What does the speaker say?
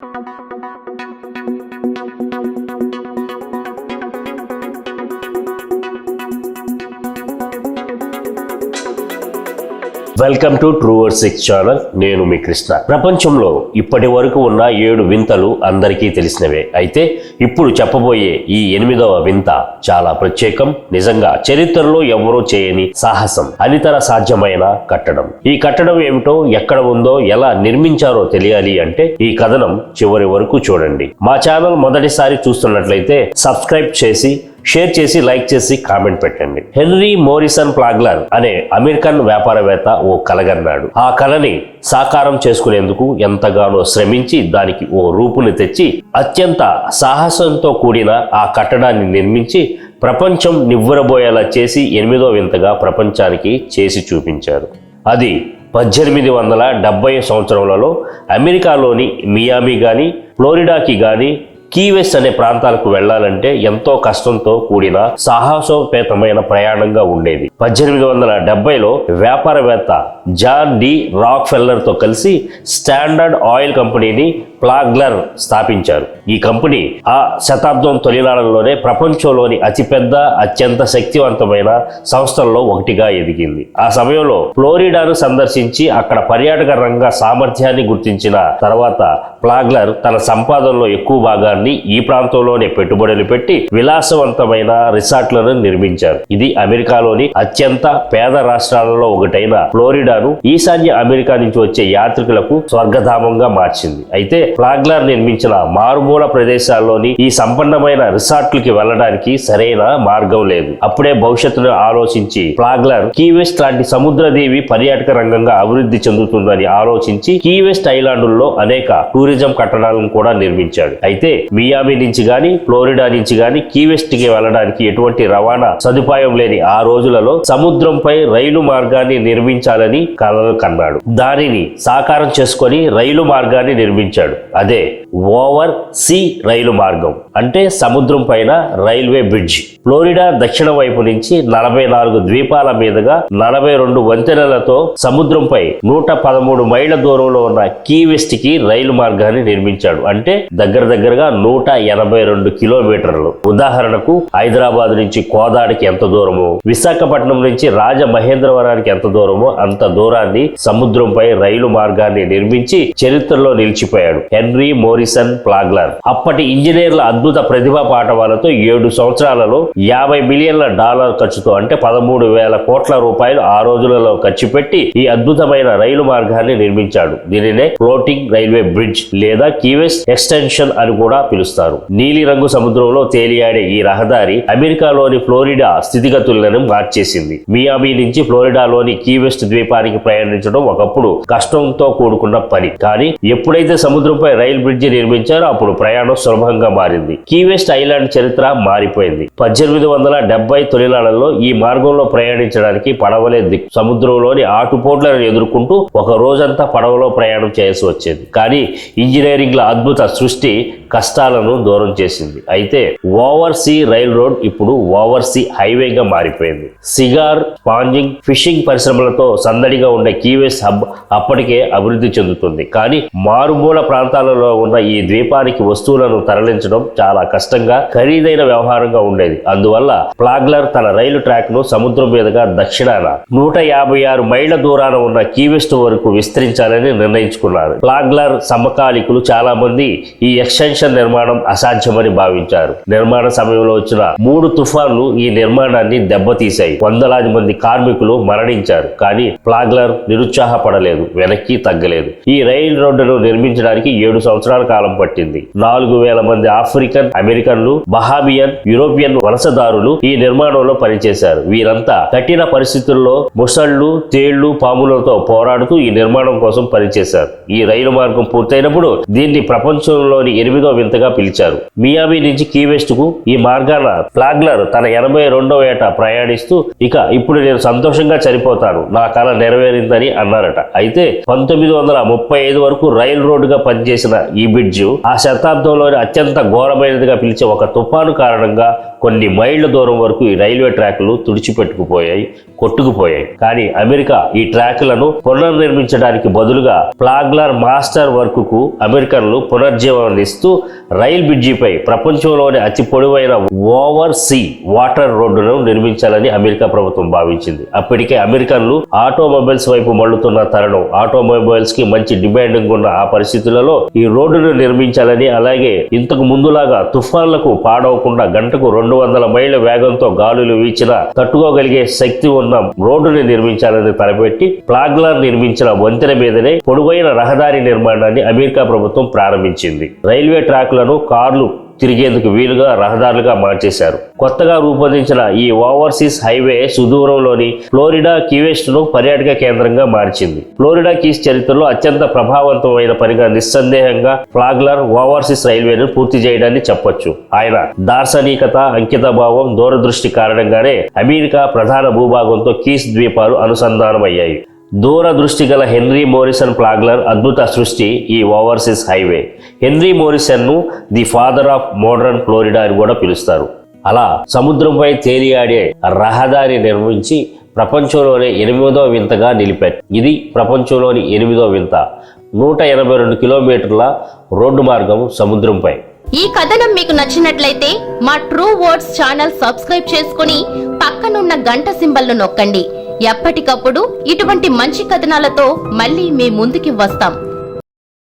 Thank you. Welcome to ట్రూవర్ six channel. నేను మీ కృష్ణ. ప్రపంచంలో ఇప్పటి వరకు ఉన్న ఏడు వింతలు అందరికీ తెలిసినవే. అయితే ఇప్పుడు చెప్పబోయే ఈ ఎనిమిదవ వింత చాలా ప్రత్యేకం నిజంగా చరిత్రలో ఎవరూ చేయని సాహసం అనితర సాధ్యమైన కట్టడం. ఈ కట్టడం ఏమిటో ఎక్కడ ఉందో ఎలా నిర్మించారో తెలియాలి అంటే ఈ కథనం చివరి వరకు చూడండి. మా ఛానల్ మొదటిసారి చూస్తున్నట్లయితే సబ్స్క్రైబ్ చేసి షేర్ చేసి లైక్ చేసి కామెంట్ పెట్టండి. హెన్రీ మోరిసన్ ప్లాగ్లర్ అనే అమెరికన్ వ్యాపారవేత్త ఓ కలగన్నాడు. ఆ కళని సాకారం చేసుకునేందుకు ఎంతగానో శ్రమించి దానికి ఓ రూపుని తెచ్చి అత్యంత సాహసంతో కూడిన ఆ కట్టడాన్ని నిర్మించి ప్రపంచం నివ్వరబోయేలా చేసి ఎనిమిదో వింతగా ప్రపంచానికి చేసి చూపించారు. అది పద్దెనిమిది వందల డెబ్బై సంవత్సరములలో అమెరికాలోని మియామి కానీ ఫ్లోరిడాకి కానీ కీవెస్ట్ అనే ప్రాంతాలకు వెళ్ళాలంటే ఎంతో కష్టంతో కూడిన సాహసోపేతమైన ప్రయాణంగా ఉండేది. పద్దెనిమిది వందల డెబ్బైలో వ్యాపారవేత్త జాన్ డి రాక్తో కలిసి స్టాండర్డ్ ఆయిల్ కంపెనీని ప్లాగ్లర్ స్థాపించారు. ఈ కంపెనీ ఆ శతాబ్దం తొలినాళ్ళలోనే ప్రపంచంలోని అతిపెద్ద అత్యంత శక్తివంతమైన సంస్థల్లో ఒకటిగా ఎదిగింది. ఆ సమయంలో ఫ్లోరిడాను సందర్శించి అక్కడ పర్యాటక రంగ సామర్థ్యాన్ని గుర్తించిన తర్వాత ప్లాగ్లర్ తన సంపాదనలో ఎక్కువ భాగాన్ని ఈ ప్రాంతంలోనే పెట్టుబడులు పెట్టి విలాసవంతమైన రిసార్ట్లను నిర్మించారు. ఇది అమెరికాలోని అత్యంత పేద రాష్ట్రాలలో ఒకటైన ఫ్లోరిడాను ఈశాన్య అమెరికా నుంచి వచ్చే యాత్రికులకు స్వర్గధామంగా మార్చింది. అయితే ఫ్లాగ్లర్ నిర్మించిన మారుమూల ప్రదేశాల్లోని ఈ సంపన్నమైన రిసార్ట్లకి వెళ్ళడానికి సరైన మార్గం లేదు. అప్పుడే భవిష్యత్తును ఆలోచించి ఫ్లాగ్లర్ కీవెస్ట్ లాంటి సముద్రదేవి పర్యాటక రంగంగా అభివృద్ధి చెందుతుందని ఆలోచించి కీవెస్ట్ ఐలాండ్లో అనేక టూరిజం కట్టడాలను కూడా నిర్మించాడు. అయితే మియామి నుంచి గాని ఫ్లోరిడా నుంచి గాని కీవెస్ట్కి వెళ్ళడానికి ఎటువంటి రవాణా సదుపాయం లేని ఆ రోజులలో సముద్రంపై రైలు మార్గాన్ని నిర్మించాలని కలలు కన్నాడు. దానిని సాకారం చేసుకొని రైలు మార్గాన్ని నిర్మించాడు. అదే ఓవర్ సీ రైలు మార్గం అంటే సముద్రం పైన రైల్వే బ్రిడ్జ్. ఫ్లోరిడా దక్షిణ వైపు నుంచి నలభై నాలుగు ద్వీపాల మీదుగా నలభై రెండు వంతెనలతో సముద్రంపై నూట పదమూడు మైళ్ళ దూరంలో ఉన్న కీవెస్ట్కి రైలు మార్గాన్ని నిర్మించాడు. అంటే దగ్గర దగ్గరగా నూట ఎనభై రెండు కిలోమీటర్లు. ఉదాహరణకు హైదరాబాద్ నుంచి కోదాడికి ఎంత దూరమో విశాఖపట్నం నుంచి రాజమహేంద్రవరానికి ఎంత దూరమో అంత దూరాన్ని సముద్రంపై రైలు మార్గాన్ని నిర్మించి చరిత్రలో నిలిచిపోయాడు. Henry Morrison Flagler. అప్పటి ఇంజనీర్ల అద్భుత ప్రతిభా పాఠవాలతో ఏడు సంవత్సరాలలో యాభై మిలియన్ల డాలర్ ఖర్చుతో అంటే పదమూడు వేల కోట్ల రూపాయలు ఆ రోజులలో ఖర్చు పెట్టి ఈ అద్భుతమైన రైలు మార్గాన్ని నిర్మించాడు. దీనినే ఫ్లోటింగ్ రైల్వే బ్రిడ్జ్ లేదా కీవెస్ ఎక్స్టెన్షన్ అని కూడా పిలుస్తారు. నీలిరంగు సముద్రంలో తేలియాడే ఈ రహదారి అమెరికాలోని ఫ్లోరిడా స్థితిగతులను మార్చేసింది మియామి నుంచి ఫ్లోరిడాలోని కీవెస్ట్ ద్వీపానికి ప్రయాణించడం ఒకప్పుడు కష్టంతో కూడుకున్న పని. కానీ ఎప్పుడైతే సముద్రంపై రైలు బ్రిడ్జి నిర్మించారు. అప్పుడు ప్రయాణం సులభంగా మారింది. కీవెస్ట్ ఐలాండ్ చరిత్ర మారిపోయింది. పద్దెనిమిది వందల డెబ్బై తొలినాళ్ళలో ఈ మార్గంలో ప్రయాణించడానికి పడవలే దిక్కు. సముద్రంలోని ఆటుపోట్లను ఎదుర్కొంటూ ఒక రోజంతా పడవలో ప్రయాణం చేయాల్సి వచ్చేది. కానీ ఇంజనీరింగ్ల అద్భుత సృష్టి కష్టాలను దూరం చేసింది. అయితే ఓవర్సీ రైల్ రోడ్ ఇప్పుడు ఓవర్సీ హైవేగా మారిపోయింది. సిగార్ స్పాంజింగ్ ఫిషింగ్ పరిశ్రమలతో సందడిగా ఉండే కీవేస్ హబ్ అప్పటికే అభివృద్ధి చెందుతుంది. కానీ మారుమూల ప్రాంతాలలో ఉన్న ఈ ద్వీపానికి వస్తువులను తరలించడం చాలా కష్టంగా ఖరీదైన వ్యవహారంగా ఉండేది. అందువల్ల ప్లాగ్లర్ తన రైలు ట్రాక్ను సముద్రం మీదుగా దక్షిణాన నూట యాభై ఆరు మైళ్ళ దూరాన ఉన్న కీవెస్ట్ వరకు విస్తరించాలని నిర్ణయించుకున్నారు. ప్లాగ్లర్ సమకాలికులు చాలా మంది ఈ ఎక్స్టెన్షన్ నిర్మాణం అసాధ్యమని భావించారు. నిర్మాణ సమయంలో వచ్చిన మూడు తుఫాన్లు ఈ నిర్మాణాన్ని దెబ్బతీశాయి. వందలాది మంది కార్మికులు మరణించారు. కానీ ప్లాగ్లర్ నిరుత్సాహపడలేదు. వెనక్కి తగ్గలేదు. ఈ రైలు రోడ్డును నిర్మించడానికి ఏడు సంవత్సరాల కాలం పట్టింది. నాలుగు వేల మంది ఆఫ్రికన్ అమెరికన్లు బహాబియన్ యూరోపియన్ వలసదారులు ఈ నిర్మాణంలో పనిచేశారు. వీరంతా కఠిన పరిస్థితుల్లో ముసళ్ళు తేళ్ళు పాములతో పోరాడుతూ ఈ నిర్మాణం కోసం పనిచేశారు. ఈ రైలు మార్గం పూర్తయినప్పుడు దీన్ని ప్రపంచంలోని ఎనిమిదో వింతగా పిలిచారు. మియామి నుంచి కీవెస్ట్కు ఈ మార్గాన ఫ్లాగ్లర్ తన ఎనభై రెండవ ఏట ప్రయాణిస్తూ ఇక ఇప్పుడు నేను సంతోషంగా చనిపోతాను నా కళ నెరవేరిందని అన్నారట. అయితే పంతొమ్మిది వందల ముప్పై ఐదు వరకు రైల్ రోడ్డుగా పనిచేసిన ఈ బ్రిడ్జ్ ఆ శతాబ్దంలోని అత్యంత ఘోరమైనదిగా పిలిచే ఒక తుఫాను కారణంగా కొన్ని మైళ్ళ దూరం వరకు ఈ రైల్వే ట్రాక్లు తుడిచిపెట్టుకుపోయాయి కొట్టుకుపోయాయి. కానీ అమెరికా ఈ ట్రాక్లను పునర్నిర్మించడానికి బదులుగా ప్లాగ్లర్ మాస్టర్ వర్క్కు అమెరికన్లు పునర్జీవనిస్తూ రైల్ బ్రిడ్జిపై ప్రపంచంలోని అతి పొడవైన ఓవర్ సీ వాటర్ రోడ్డును నిర్మించాలని అమెరికా ప్రభుత్వం భావించింది. అప్పటికే అమెరికన్లు ఆటోమొబైల్స్ వైపు మళ్ళుతున్న తరుణం ఆటోమొబైల్స్కి మంచి డిమాండింగ్ ఉన్న ఆ పరిస్థితులలో ఈ రోడ్డును నిర్మించాలని అలాగే ఇంతకు ముందులాగా తుఫాన్లకు పాడవకుండా గంటకు రెండు వందల మైళ్ళ వేగంతో గాలులు వీచిన తట్టుకోగలిగే శక్తి ఉన్న రోడ్డుని నిర్మించాలని తలపెట్టి ప్లాగ్లర్ నిర్మించిన వంతెన మీదనే పొడవైన రహదారి నిర్మాణాన్ని అమెరికా ప్రభుత్వం ప్రారంభించింది. రైల్వే ట్రాక్లను కార్లు తిరిగేందుకు వీలుగా రహదారులుగా మార్చేశారు. కొత్తగా రూపొందించిన ఈ ఓవర్సీస్ హైవే సుదూరంలోని ఫ్లోరిడా కీవెస్ట్ను పర్యాటక కేంద్రంగా మార్చింది. ఫ్లోరిడా కీస్ చరిత్రలో అత్యంత ప్రభావవంతమైన పనిగా నిస్సందేహంగా ఫ్లాగ్లర్ ఓవర్సీస్ రైల్వేను పూర్తి చేయడాన్ని చెప్పొచ్చు. ఆయన దార్శనికత అంకితభావం దూరదృష్టి కారణంగానే అమెరికా ప్రధాన భూభాగంతో కీస్ ద్వీపాలు అనుసంధానమయ్యాయి. దూరదృష్టి గల హెన్రీ మోరిసన్ ప్లాగ్లర్ అద్భుత సృష్టి ఈ overseas highway. Henry మోరిసన్ను the father of modern Florida అని కూడా పిలుస్తారు. అలా సముద్రంపై తేలియాడే రహదారి నిర్మించి ప్రపంచంలోనే ఎనిమిదో వింతగా నిలిపారు. ఇది ప్రపంచంలోని ఎనిమిదో వింత. నూట ఎనభై రెండు కిలోమీటర్ల రోడ్డు మార్గం సముద్రంపై. ఈ కథనం మీకు నచ్చినట్లయితే మా ట్రూ వర్డ్స్ ఛానల్ సబ్స్క్రైబ్ చేసుకుని పక్కనున్న గంట సింబల్ను నొక్కండి. ఎప్పటికప్పుడు ఇటువంటి మంచి కథనాలతో మళ్ళీ మీ ముందుకి వస్తాం.